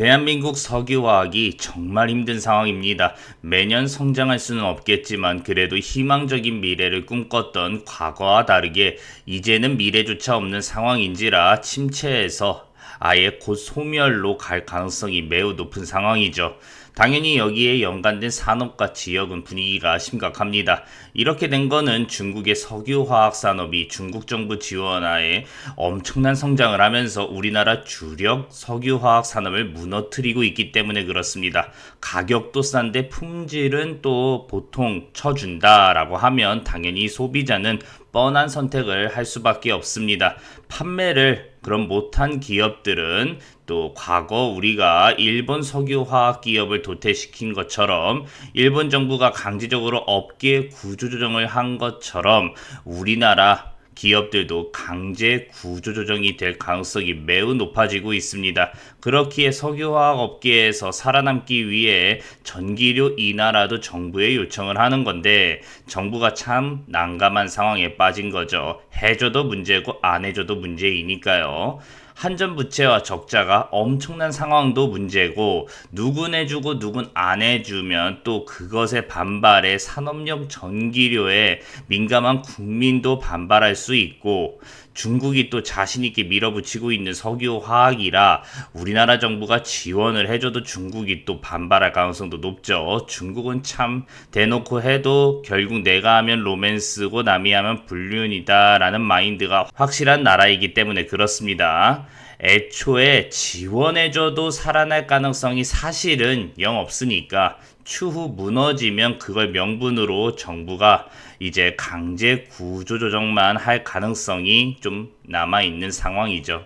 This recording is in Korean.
대한민국 석유화학이 정말 힘든 상황입니다. 매년 성장할 수는 없겠지만 그래도 희망적인 미래를 꿈꿨던 과거와 다르게 이제는 미래조차 없는 상황인지라 침체에서 아예 곧 소멸로 갈 가능성이 매우 높은 상황이죠. 당연히 여기에 연관된 산업과 지역은 분위기가 심각합니다. 이렇게 된 거는 중국의 석유화학 산업이 중국 정부 지원하에 엄청난 성장을 하면서 우리나라 주력 석유화학 산업을 무너뜨리고 있기 때문에 그렇습니다. 가격도 싼데 품질은 또 보통 쳐준다라고 하면 당연히 소비자는 뻔한 선택을 할 수밖에 없습니다. 판매를 그럼 못한 기업들은 또 과거 우리가 일본 석유화학 기업을 도태시킨 것처럼 일본 정부가 강제적으로 업계 구조조정을 한 것처럼 우리나라 기업들도 강제 구조조정이 될 가능성이 매우 높아지고 있습니다. 그렇기에 석유화학 업계에서 살아남기 위해 전기료 인하라도 정부에 요청을 하는 건데 정부가 참 난감한 상황에 빠진 거죠. 해줘도 문제고 안 해줘도 문제이니까요. 한전 부채와 적자가 엄청난 상황도 문제고 누군 해주고 누군 안 해주면 또 그것에 반발해 산업용 전기료에 민감한 국민도 반발할 수 있고 중국이 또 자신있게 밀어붙이고 있는 석유화학이라 우리나라 정부가 지원을 해줘도 중국이 또 반발할 가능성도 높죠. 중국은 참 대놓고 해도 결국 내가 하면 로맨스고 남이 하면 불륜이다라는 마인드가 확실한 나라이기 때문에 그렇습니다. 애초에 지원해줘도 살아날 가능성이 사실은 영 없으니까 추후 무너지면 그걸 명분으로 정부가 이제 강제 구조조정만 할 가능성이 좀 남아있는 상황이죠.